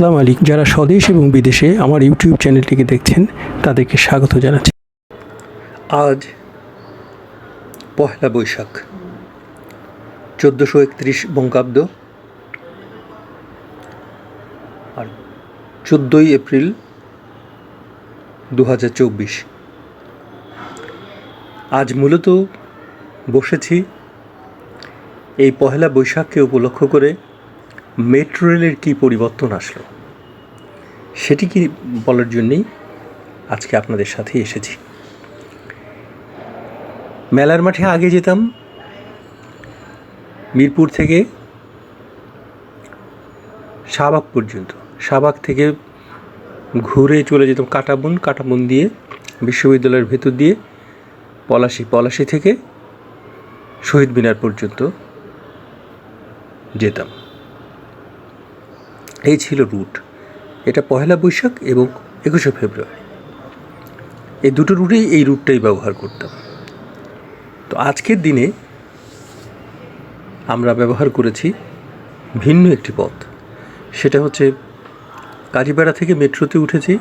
আসসালামু আলাইকুম। যারা স্বদেশ এবং বিদেশে আমার ইউটিউব চ্যানেলটিকে দেখছেন, তাদেরকে স্বাগত জানাচ্ছি। আজ পহেলা বৈশাখ, চোদ্দোশো একত্রিশ বঙ্গাব্দ। আর চোদ্দোই এপ্রিল দু হাজার চব্বিশ। আজ মূলত বসেছি এই পহেলা বৈশাখকে উপলক্ষ করে মেট্রো রেলের কী পরিবর্তন আসলো? সেটি কি বলার জন্যেই আজকে আপনাদের সাথে এসেছি। মেলার মাঠে আগে যেতাম, মিরপুর থেকে শাহবাগ পর্যন্ত। শাহবাগ থেকে ঘুরে চলে যেতাম কাটাবন কাটাবন দিয়ে বিশ্ববিদ্যালয়ের ভেতর দিয়ে পলাশি পলাশি থেকে শহীদ মিনার পর্যন্ত যেতাম। এই ছিল রুট। এটা পহেলা বৈশাখ এবং একুশে ফেব্রুয়ারি। এই দুটো রুটেই এই রুটটাই ব্যবহার করতাম। তো আজকের দিনে আমরা ব্যবহার করেছি ভিন্ন একটি পথ। সেটা হচ্ছে কাজীপাড়া থেকে মেট্রোতে উঠেছি,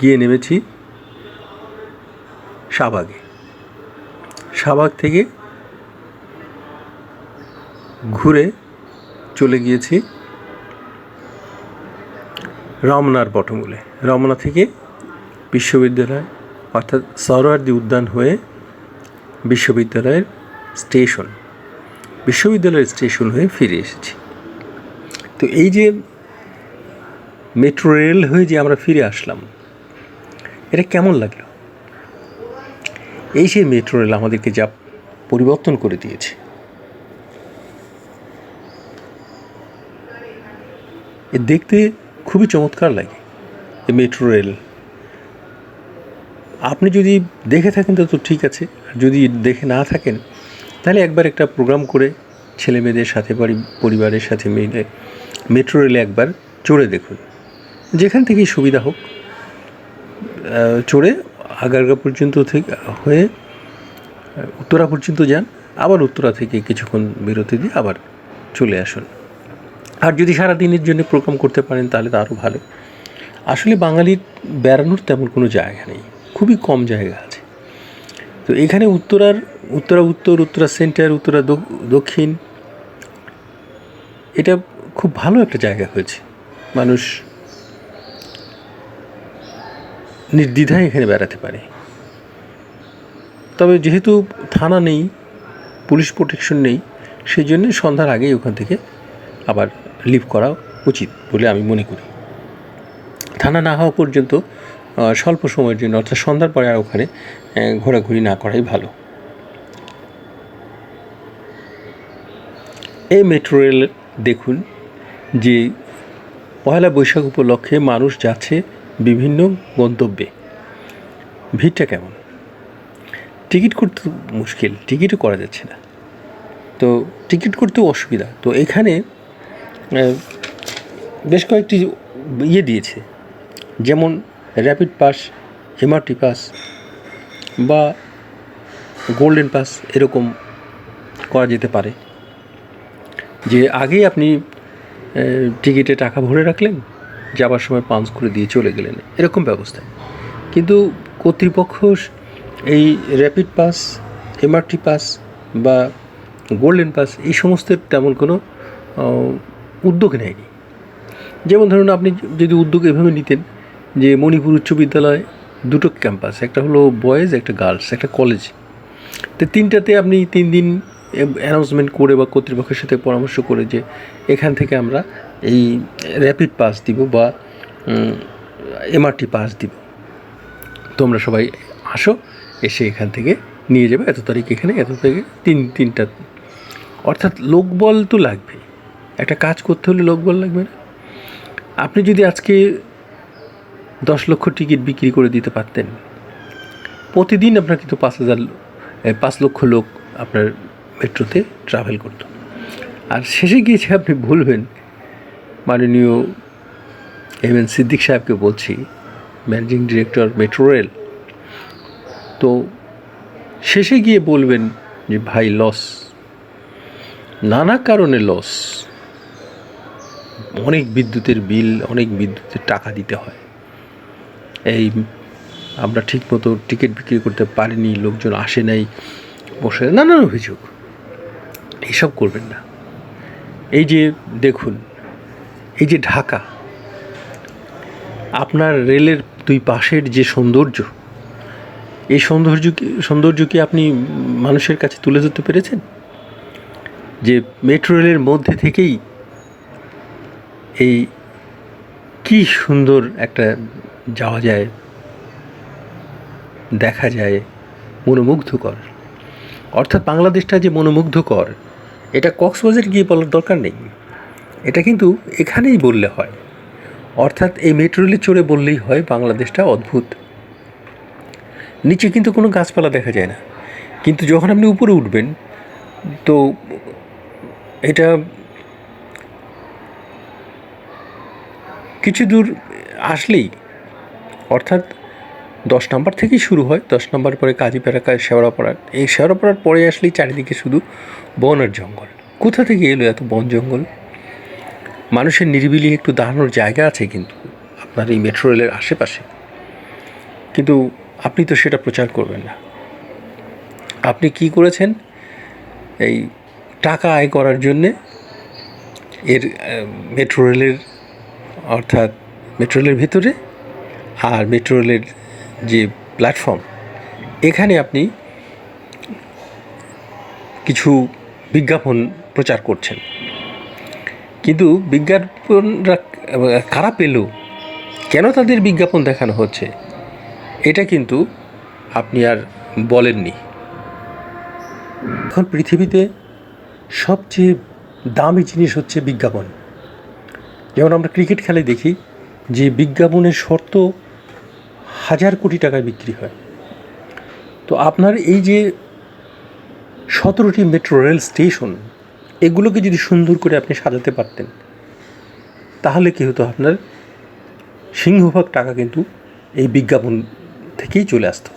গিয়ে নেমেছি শাহবাগে। শাহবাগ থেকে ঘুরে চলে গিয়েছি রমনার পটমূলে রমনা থেকে বিশ্ববিদ্যালয়, অর্থাৎ সরোয়ার্দি উদ্যান হয়ে বিশ্ববিদ্যালয়ের স্টেশন বিশ্ববিদ্যালয়ের স্টেশন হয়ে ফিরে এসেছি। তো এই যে মেট্রো রেল হয়ে যে আমরা ফিরে আসলাম, এটা কেমন লাগল? এই যে মেট্রো রেল আমাদেরকে যা পরিবর্তন করে দিয়েছে। দেখতে খুবই চমৎকার লাগে, এই মেট্রো রেল আপনি যদি দেখে থাকেন তো ঠিক আছে, আর যদি দেখে না থাকেন, তাহলে একবার একটা প্রোগ্রাম করে ছেলে মেয়েদের সাথে পরিবারের সাথে মিলে মেট্রো রেলে একবার চড়ে দেখুন। যেখান থেকেই সুবিধা হোক চড়ে আগারগা পর্যন্ত থেকে হয়ে, উত্তরা পর্যন্ত যান, আবার উত্তরা থেকে কিছুক্ষণ বিরতি দিয়ে আবার চলে আসুন। আর যদি সারা দিনের জন্য প্রোগ্রাম করতে পারেন, তাহলে তো আরও ভালো। আসলে বাঙালির বেড়ানোর তেমন কোনো জায়গা নেই। খুবই কম জায়গা আছে। তো এখানে উত্তরার, উত্তরা উত্তর, উত্তরা সেন্টার উত্তরা দক্ষিণ, এটা খুব ভালো একটা জায়গা হয়েছে। মানুষ নির্দ্বিধায় এখানে বেড়াতে পারে। তবে যেহেতু থানা নেই, পুলিশ প্রোটেকশন নেই সেই জন্য সন্ধ্যার আগেই ওখান থেকে আবার লিভ করা উচিত বলে আমি মনে করি। থানা না হওয়া পর্যন্ত স্বল্প সময়ের জন্য, অর্থাৎ সন্ধ্যার পরে আর ওখানে ঘোরাঘুরি না করাই ভালো। এই মেট্রো রেল দেখুন যে পয়লা বৈশাখ উপলক্ষে মানুষ যাচ্ছে বিভিন্ন গন্তব্যে। ভিড়টা কেমন? টিকিট করতে মুশকিল, টিকিটও করা যাচ্ছে না। তো টিকিট করতেও অসুবিধা। তো এখানে বেশ কয়েকটি ইয়ে দিয়েছে। যেমন র্যাপিড পাস এমআরটি পাস বা গোল্ডেন পাস এরকম করা যেতে পারে। যে আগেই আপনি টিকিটে টাকা ভরে রাখলেন, যাবার সময় পাঞ্চ করে দিয়ে চলে গেলেন, এরকম ব্যবস্থা। কিন্তু কর্তৃপক্ষ এই র্যাপিড পাস এমআরটি পাস বা গোল্ডেন পাস এই সমস্তের তেমন কোনো উদ্যোগ নেয়নি। যেমন ধরুন আপনি যদি উদ্যোগ এভাবে নিতেন যে মণিপুর উচ্চ বিদ্যালয় দুটো ক্যাম্পাস, একটা হলো বয়েজ, একটা গার্লস, একটা কলেজ। তো তিনটাতে আপনি তিন দিন অ্যানাউন্সমেন্ট করে বা কর্তৃপক্ষের সাথে পরামর্শ করে যে এখান থেকে আমরা এই র্যাপিড পাস দিব বা এমআরটি পাস দিব। তোমরা সবাই আসো, এসে এখান থেকে নিয়ে যাবে। এত তারিখ এখানে, এত তারিখে তিন, তিনটা। অর্থাৎ লোকবল তো লাগবে একটা কাজ করতে হলে লোকবল লাগবে না। আপনি যদি আজকে দশ লক্ষ টিকিট বিক্রি করে দিতে পারতেন, প্রতিদিন আপনার কিন্তু পাঁচ হাজার পাঁচ লক্ষ লোক আপনার মেট্রোতে ট্রাভেল করতো। আর শেষে গিয়েছে আপনি বলবেন, মাননীয় এম এন সিদ্দিক সাহেবকে বলছি ম্যানেজিং ডিরেক্টর মেট্রো রেল তো শেষে গিয়ে বলবেন যে, ভাই লস নানা কারণে লস অনেক বিদ্যুতের বিল, অনেক বিদ্যুতের টাকা দিতে হয়। এই আমরা ঠিকমতো টিকিট বিক্রি করতে পারিনি, লোকজন আসে নাই, বসে নানান অভিযোগ। এসব করবেন না। এই যে দেখুন, এই যে ঢাকা, আপনার রেলের দুই পাশের যে সৌন্দর্য, এই সৌন্দর্য সৌন্দর্য কি আপনি মানুষের কাছে তুলে ধরতে পেরেছেন? যে মেট্রো রেলের মধ্যে থেকেই এই কি সুন্দর একটা যাওয়া যায়, দেখা যায় মনোমুগ্ধকর। অর্থাৎ বাংলাদেশটা যে মনোমুগ্ধকর, এটা কক্সবাজার গিয়ে বলার দরকার নেই। এটা কিন্তু এখানেই বললে হয়। অর্থাৎ এই মেট্রো রেলে চড়ে বললেই হয় বাংলাদেশটা অদ্ভুত। নিচে কিন্তু কোনো গাছপালা দেখা যায় না। কিন্তু যখন আপনি উপরে উঠবেন, তো এটা কিছু দূর আসলেই, অর্থাৎ দশ নম্বর থেকেই শুরু হয়, দশ নম্বর পরে কাজীপাড়া কাজ শেওড়াপাড়ার এই শেওড়াপাড়ার পরে আসলেই চারিদিকে শুধু বন আর জঙ্গল। কোথা থেকে এলো এত বন জঙ্গল? মানুষের নিরিবিলি একটু দাঁড়ানোর জায়গা আছে কিন্তু, আপনার এই মেট্রো রেলের আশেপাশে। কিন্তু আপনি তো সেটা প্রচার করবেন না। আপনি কি করেছেন? এই টাকা আয় করার জন্যে এর মেট্রো রেলের অর্থাৎ মেট্রো রেলের ভিতরে আর মেট্রো রেলের যে প্ল্যাটফর্ম এখানে আপনি কিছু বিজ্ঞাপন প্রচার করছেন। কিন্তু বিজ্ঞাপনরা কারা পেল? কেন তাদের বিজ্ঞাপন দেখানো হচ্ছে? এটা কিন্তু আপনি আর বলেননি। এখন পৃথিবীতে সবচেয়ে দামি জিনিস হচ্ছে বিজ্ঞাপন। যেমন আমরা ক্রিকেট খেলে দেখি যে বিজ্ঞাপনের শর্ত হাজার কোটি টাকায় বিক্রি হয়। তো আপনার এই যে সতেরোটি মেট্রো রেল স্টেশন এগুলোকে যদি সুন্দর করে আপনি সাজাতে পারতেন, তাহলে কি হতো আপনার সিংহভাগ টাকা কিন্তু এই বিজ্ঞাপন থেকেই চলে আসতো।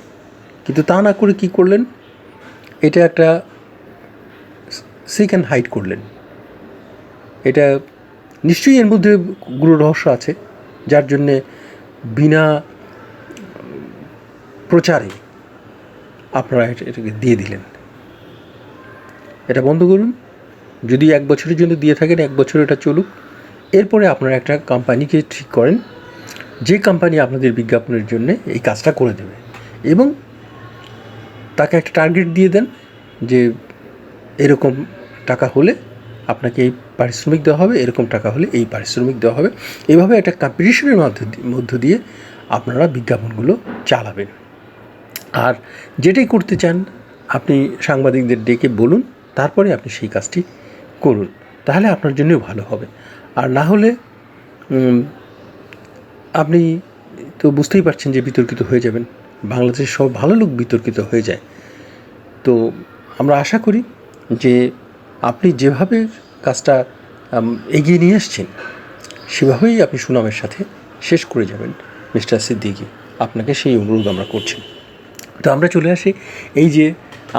কিন্তু তা না করে কি করলেন? এটা একটা সিক অ্যান্ড করলেন। এটা নিশ্চয়ই এর মধ্যে গুরু রহস্য আছে, যার জন্যে বিনা, প্রচারে আপনারা এটাকে দিয়ে দিলেন। এটা বন্ধ করুন। যদি এক বছরের জন্য দিয়ে থাকেন, এক বছর এটা চলুক। এরপরে আপনারা একটা কোম্পানিকে ঠিক করেন, যে কোম্পানি আপনাদের বিজ্ঞাপনের জন্য এই কাজটা করে দেবে। এবং তাকে একটা টার্গেট দিয়ে দেন যে এরকম টাকা হলে আপনাকে এই পারিশ্রমিক দেওয়া হবে, এরকম টাকা হলে এই পারিশ্রমিক দেওয়া হবে। এভাবে একটা কম্পিটিশনের মধ্য মধ্য দিয়ে আপনারা বিজ্ঞাপনগুলো চালাবেন। আর যেটাই করতে চান, আপনি সাংবাদিকদের ডেকে বলুন, তারপরে আপনি সেই কাজটি করুন। তাহলে আপনার জন্যও ভালো হবে। আর না হলে আপনি তো বুঝতেই পারছেন যে বিতর্কিত হয়ে যাবেন। বাংলাদেশের সব ভালো লোক বিতর্কিত হয়ে যায়। তো আমরা আশা করি যে আপনি যেভাবে কাজটা এগিয়ে নিয়ে আসছেন, সেভাবেই আপনি সুনামের সাথে শেষ করে যাবেন মিস্টার সিদ্দিকি। আপনাকে সেই অনুরোধ আমরা করছি। তো আমরা চলে আসি এই যে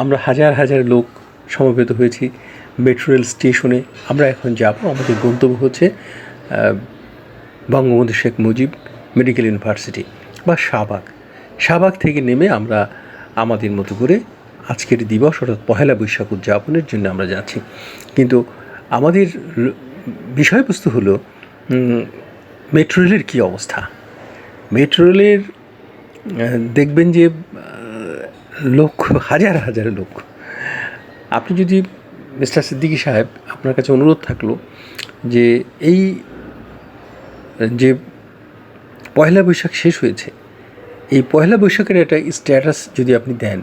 আমরা হাজার হাজার লোক সমবেত হয়েছি মেট্রো রেল স্টেশনে। আমরা এখন যাব, আমাদের গন্তব্য হচ্ছে বঙ্গবন্ধু শেখ মুজিব মেডিকেল ইউনিভার্সিটি বা শাহবাগ। শাহবাগ থেকে নেমে আমরা আমাদের মতো করে আজকের দিবস অর্থাৎ পহেলা বৈশাখ উদযাপনের জন্য আমরা যাচ্ছি। কিন্তু আমাদের বিষয়বস্তু হলো মেট্রো রেলের কী অবস্থা? মেট্রো রেলের দেখবেন যে লোক, হাজার হাজার লোক। আপনি যদি মিস্টার সিদ্দিকী সাহেব আপনার কাছে অনুরোধ থাকল যে এই, যে পয়লা বৈশাখ শেষ হয়েছে, এই পয়লা বৈশাখের একটা স্ট্যাটাস যদি আপনি দেন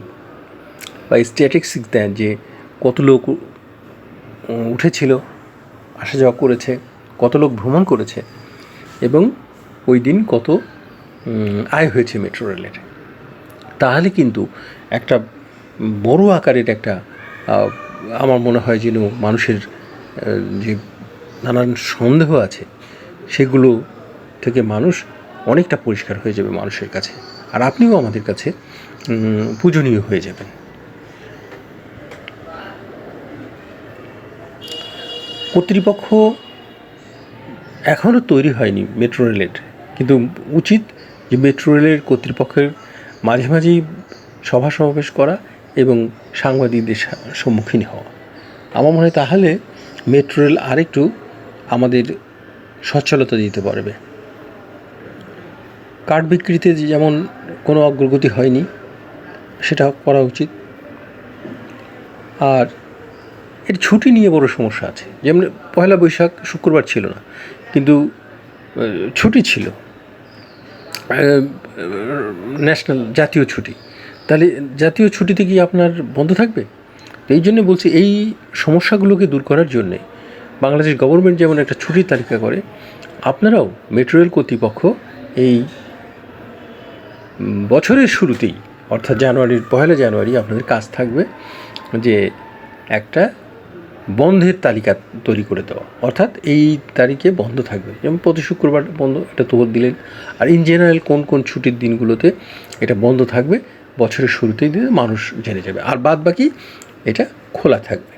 বা স্ট্যাটিক্স দেন যে কত লোক উঠেছিল, আসা যাওয়া করেছে, কত লোক ভ্রমণ করেছে এবং ওই দিন কত আয় হয়েছে মেট্রো রেলের তাহলে কিন্তু একটা বড় আকারের একটা আমার মনে হয় যেন মানুষের যে নানান সন্দেহ আছে, সেগুলো থেকে মানুষ অনেকটা পরিষ্কার হয়ে যাবে মানুষের কাছে। আর আপনিও আমাদের কাছে পূজনীয় হয়ে যাবেন। কর্তৃপক্ষ এখনও তৈরি হয়নি মেট্রো রেলের। কিন্তু উচিত যে মেট্রো রেলের কর্তৃপক্ষের মাঝে মাঝেই সভা সমাবেশ করা এবং সাংবাদিকদের সম্মুখীন হওয়া। আমার মনে হয় তাহলে মেট্রো রেল আরেকটু আমাদের সচ্ছলতা দিতে পারবে। কার্ড বিক্রিতে যেমন কোনো অগ্রগতি হয়নি, সেটা করা উচিত। আর এর ছুটি নিয়ে বড় সমস্যা আছে। যেমন পয়লা বৈশাখ শুক্রবার ছিল না, কিন্তু ছুটি ছিল। ন্যাশনাল জাতীয় ছুটি। তাহলে জাতীয় ছুটিতে কি আপনার বন্ধ থাকবে? এই জন্য বলছি, এই সমস্যাগুলোকে দূর করার জন্যে বাংলাদেশ গভর্নমেন্ট যেমন একটা ছুটির তালিকা করে, আপনারাও মেট্রো রেল কর্তৃপক্ষ এই বছরের শুরুতেই, অর্থাৎ জানুয়ারির পয়লা জানুয়ারি আপনাদের কাজ থাকবে যে একটা বন্ধের তালিকা তৈরি করে দেওয়া। অর্থাৎ এই তারিখে বন্ধ থাকবে। যেমন প্রতি শুক্রবার বন্ধ, এটা তোর দিলেন। আর ইন জেনারেল কোন কোন ছুটির দিনগুলোতে এটা বন্ধ থাকবে, বছরের শুরুতেই দিলে মানুষ জেনে যাবে। আর বাদ বাকি এটা খোলা থাকবে।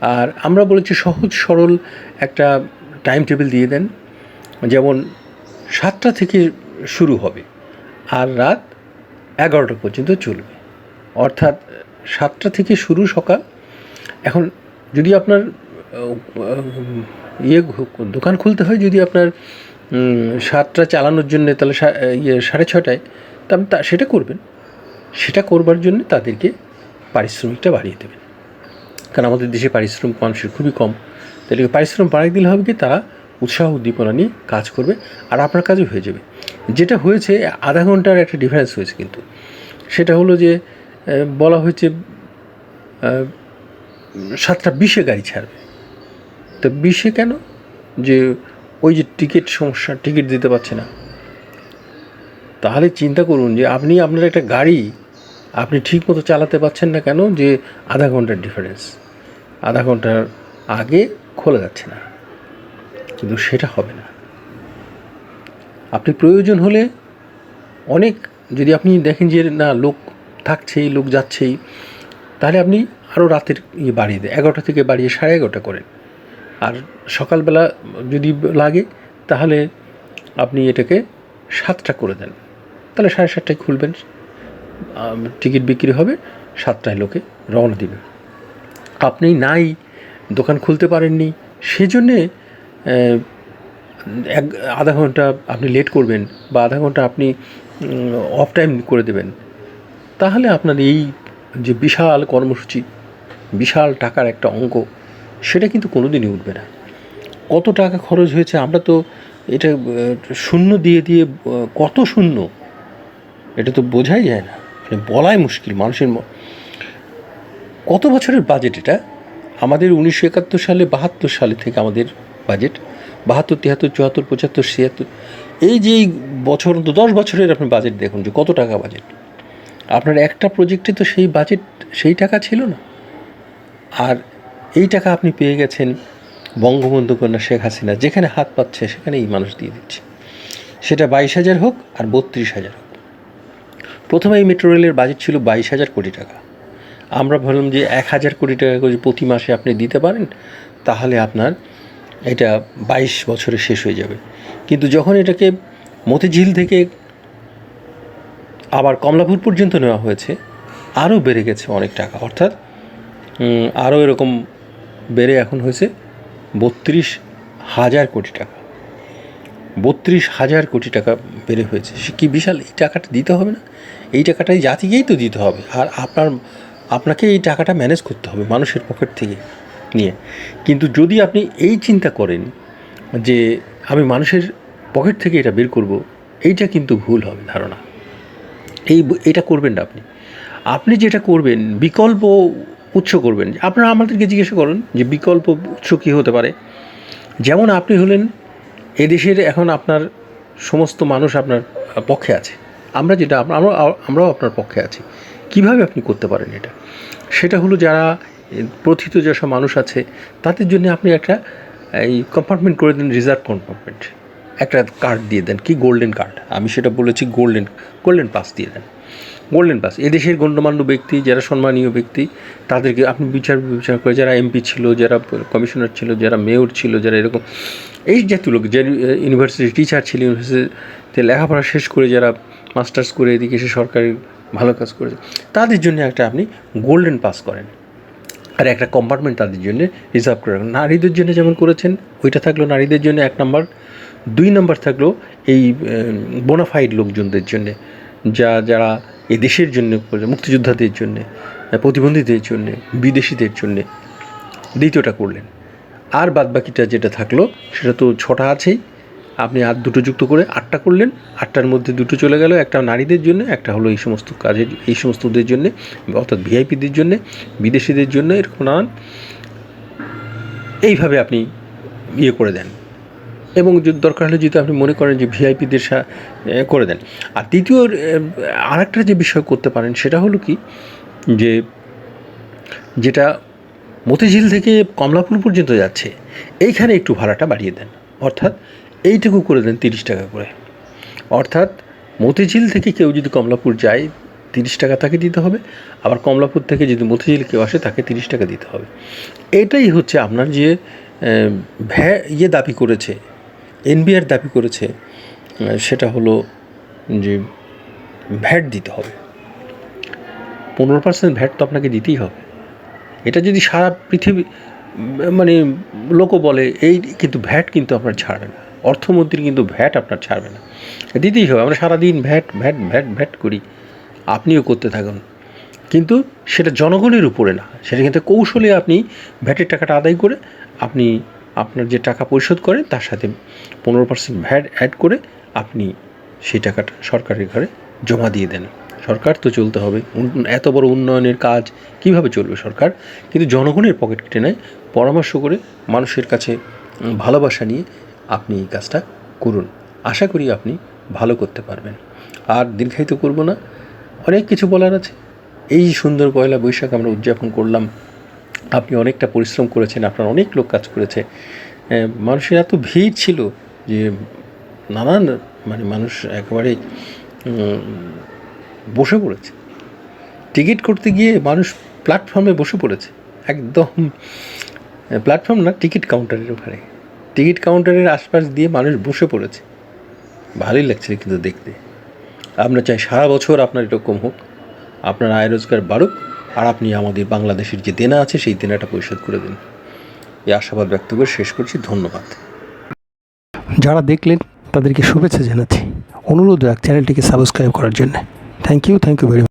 আর আমরা বলেছি সহজ, সরল একটা টাইম টেবিল দিয়ে দেন। যেমন সাতটা থেকে শুরু হবে আর রাত এগারোটা পর্যন্ত চলবে। অর্থাৎ সাতটা থেকে শুরু সকাল, এখন যদি আপনার ইয়ে দোকান খুলতে হয় যদি আপনার সাতটা চালানোর জন্য তাহলে ইয়ে সাড়ে ছটায় তাহলে তা সেটা করবেন। সেটা করবার জন্য তাদেরকে পারিশ্রমিকটা বাড়িয়ে দেবেন। কারণ আমাদের দেশে পারিশ্রমিক মানুষের খুবই কম। তাহলে পারিশ্রমিক বাড়িয়ে দিলে হবে কি? তারা উৎসাহ উদ্দীপনা নিয়ে কাজ করবে আর আপনার কাজও হয়ে যাবে। যেটা হয়েছে, আধা ঘণ্টার একটা ডিফারেন্স হয়েছে কিন্তু। সেটা হলো যে বলা হয়েছে সাতটা বিশে গাড়ি ছাড়বে। তো বিশে কেন? যে ওই যে টিকিট সমস্যা, টিকিট দিতে পারছে না। তাহলে চিন্তা করুন যে আপনি আপনার একটা গাড়ি আপনি ঠিক মতো চালাতে পারছেন না কেন? যে আধা ঘণ্টার ডিফারেন্স আধা ঘণ্টার আগে খোলা যাচ্ছে না। কিন্তু সেটা হবে না। আপনি প্রয়োজন হলে অনেক যদি আপনি দেখেন যে না, লোক থাকছেই, লোক যাচ্ছেই, তাহলে আপনি আরও রাতের ইয়ে বাড়িয়ে দেয়, এগারোটা থেকে বাড়িয়ে সাড়ে এগারোটা করেন আর সকালবেলা যদি লাগে, তাহলে আপনি এটাকে সাতটা করে দেন। তাহলে সাড়ে সাতটায় খুলবেন টিকিট বিক্রি হবে, সাতটায় লোকে রওনা দিবে। আপনি নাই, দোকান খুলতে পারেননি, সেজন্যে এক, আধা ঘণ্টা আপনি লেট করবেন বা আধা ঘণ্টা আপনি অফ টাইম করে দেবেন। তাহলে আপনার এই যে বিশাল কর্মসূচি বিশাল টাকার একটা অঙ্ক, সেটা কিন্তু কোনো দিনই উঠবে না। কত টাকা খরচ হয়েছে আমরা তো এটা শূন্য দিয়ে দিয়ে কত শূন্য? এটা তো বোঝাই যায় না। মানে বলাই মুশকিল মানুষের কত বছরের বাজেট এটা? আমাদের উনিশশো একাত্তর সালে, বাহাত্তর সালে থেকে আমাদের বাজেট বাহাত্তর তিয়াত্তর চুয়াত্তর, পঁচাত্তর, ছিয়াত্তর, এই যে বছর তো দশ বছরের আপনি বাজেট দেখুন যে কত টাকা বাজেট আপনার একটা প্রজেক্টে তো সেই বাজেট সেই টাকা ছিল না। আর এই টাকা আপনি পেয়ে গেছেন বঙ্গবন্ধু কন্যা শেখ হাসিনা, যেখানে হাত পাচ্ছে সেখানেই মানুষ দিয়ে দিচ্ছে। সেটা বাইশ হাজার হোক আর বত্রিশ হাজার হোক। প্রথমে এই মেট্রো রেলের বাজেট ছিল বাইশ হাজার কোটি টাকা। আমরা ভাবলাম যে এক হাজার কোটি টাকা করে প্রতি মাসে আপনি দিতে পারেন, তাহলে আপনার এটা বাইশ বছরে শেষ হয়ে যাবে। কিন্তু যখন এটাকে মতিঝিল থেকে আবার কমলাপুর পর্যন্ত নেওয়া হয়েছে, আরও বেড়ে গেছে অনেক টাকা। অর্থাৎ আরও এরকম বেড়ে এখন হয়েছে বত্রিশ হাজার কোটি টাকা। বত্রিশ হাজার কোটি টাকা বেড়ে হয়েছে। সে কি বিশাল? এই টাকাটা দিতে হবে না? এই টাকাটাই জাতিকেই তো দিতে হবে। আর আপনার, আপনাকে এই টাকাটা ম্যানেজ করতে হবে মানুষের পকেট থেকে নিয়ে। কিন্তু যদি আপনি এই চিন্তা করেন যে আমি মানুষের পকেট থেকে এটা বের করব, এইটা কিন্তু ভুল হবে ধারণা। এই, এটা করবেন না আপনি। আপনি যেটা করবেন, বিকল্প উৎস করবেন। আপনারা আমাদেরকে জিজ্ঞাসা করুন যে বিকল্প উৎস কী হতে পারে। যেমন আপনি হলেন এদেশের এখন আপনার সমস্ত মানুষ আপনার পক্ষে আছে। আমরা যেটা, আমরা আমরা- আমরাও আপনার পক্ষে আছি। কীভাবে আপনি করতে পারেন এটা? সেটা হলো যারা প্রথিত যেসব মানুষ আছে, তাদের জন্য আপনি একটা, এই কম্পার্টমেন্ট করে দেন রিজার্ভ কম্পার্টমেন্ট একটা কার্ড দিয়ে দেন, কি গোল্ডেন কার্ড আমি সেটা বলেছি গোল্ডেন গোল্ডেন পাস দিয়ে দেন। গোল্ডেন পাস এদেশের গণ্যমান্য ব্যক্তি, যারা সম্মানীয় ব্যক্তি, তাদেরকে আপনি বিচার বিবেচনা করে, যারা এমপি ছিল, যারা কমিশনার ছিল, যারা মেয়র ছিল, যারা এরকম, এই জাতীয় লোক যে ইউনিভার্সিটি টিচার ছিল ইউনিভার্সিটিতে লেখাপড়া শেষ করে, যারা মাস্টার্স করে, এদিকে এসে সরকারি ভালো কাজ করেছে, তাদের জন্য একটা আপনি গোল্ডেন পাস করেন। আর একটা কম্পার্টমেন্ট তাদের জন্য রিজার্ভ করে নারীদের জন্য যেমন করেছেন, ওইটা থাকল নারীদের জন্য এক নম্বর দুই নাম্বার থাকল এই বোনাফাইড লোকজনদের জন্য, যা, যারা এই দেশের জন্য করে, মুক্তিযোদ্ধাদের জন্য প্রতিবন্ধীদের জন্য বিদেশিদের জন্য দ্বিতীয়টা করলেন। আর বাদ বাকিটা যেটা থাকল সেটা তো ছটা আছেই। আপনি আর দুটো যুক্ত করে আটটা করলেন আটটার মধ্যে দুটো চলে গেল একটা নারীদের জন্য একটা হলো এই সমস্ত কাজের এই সমস্তদের জন্য অর্থাৎ ভিআইপিদের জন্য বিদেশিদের জন্য এরকম নানান। এইভাবে আপনি ইয়ে করে দেন। এবং যদি দরকার হলে যদি আপনি মনে করেন যে ভিআইপিদের করে দেন। আর দ্বিতীয় আরেকটা যে বিষয় করতে পারেন, সেটা হলো কি যে, যেটা মতিঝিল থেকে কমলাপুর পর্যন্ত যাচ্ছে, এইখানে একটু ভাড়াটা বাড়িয়ে দেন। অর্থাৎ এইটুকু করে দেন তিরিশ টাকা করে। অর্থাৎ মতিঝিল থেকে কেউ যদি কমলাপুর যায়, তিরিশ টাকা তাকে দিতে হবে। আবার কমলাপুর থেকে যদি মতিঝিল কেউ আসে, তাকে তিরিশ টাকা দিতে হবে। এটাই হচ্ছে আপনার যে ভ্যা ইয়ে দাবি করেছে এনবিআর দাবি করেছে সেটা হলো যে ভ্যাট দিতে হবে। পনেরো পার্সেন্ট ভ্যাট তো আপনাকে দিতেই হবে। এটা যদি সারা পৃথিবী মানে লোকও বলে, এই কিন্তু ভ্যাট কিন্তু আপনার ছাড়বে না। অর্থমন্ত্রী কিন্তু ভ্যাট আপনার ছাড়বে না। দিতেই হবে, আমরা সারাদিন ভ্যাট ভ্যাট ভ্যাট ভ্যাট করি। আপনিও করতে থাকুন। কিন্তু সেটা জনগণের উপরে না। সেটা কিন্তু কৌশলে আপনি ভ্যাটের টাকাটা আদায় করে আপনি আপনার যে টাকা পরিশোধ করেন তার সাথে পনেরো পার্সেন্ট ভ্যাট অ্যাড করে আপনি সেই টাকাটা সরকারের ঘরে জমা দিয়ে দেন। সরকার তো চলতে হবে। এত বড় উন্নয়নের কাজ কীভাবে চলবে সরকার? কিন্তু জনগণের পকেট কেটে নেয় পরামর্শ করে মানুষের কাছে ভালোবাসা নিয়ে আপনি এই কাজটা করুন। আশা করি আপনি ভালো করতে পারবেন। আর দীর্ঘায়িত করব না। অনেক কিছু বলার আছে। এই সুন্দর পয়লা বৈশাখ আমরা উদযাপন করলাম। আপনি অনেকটা পরিশ্রম করেছেন, আপনার অনেক লোক কাজ করেছে। মানুষের এত ভিড় ছিল যে নানান মানে মানুষ একেবারে বসে পড়েছে। টিকিট করতে গিয়ে মানুষ প্ল্যাটফর্মে বসে পড়েছে। একদম প্ল্যাটফর্ম না, টিকিট কাউন্টারের ওখানে। টিকিট কাউন্টারের আশপাশ দিয়ে মানুষ বসে পড়েছে। ভালোই লাগছে কিন্তু দেখতে। আমরা চাই সারা বছর আপনার এরকম হোক। আপনার আয় রোজগার বাড়ুক। আর আপনি আমাদের বাংলাদেশের যে দেনা আছে, সেই দেনাটা পরিশোধ করে দিন। এই আশাবাদ ব্যক্ত করে শেষ করছি। ধন্যবাদ। যারা দেখলেন, তাদেরকে শুভেচ্ছা জানাচ্ছি। অনুরোধ রাখ চ্যানেলটিকে সাবস্ক্রাইব করার জন্য। Thank you thank you very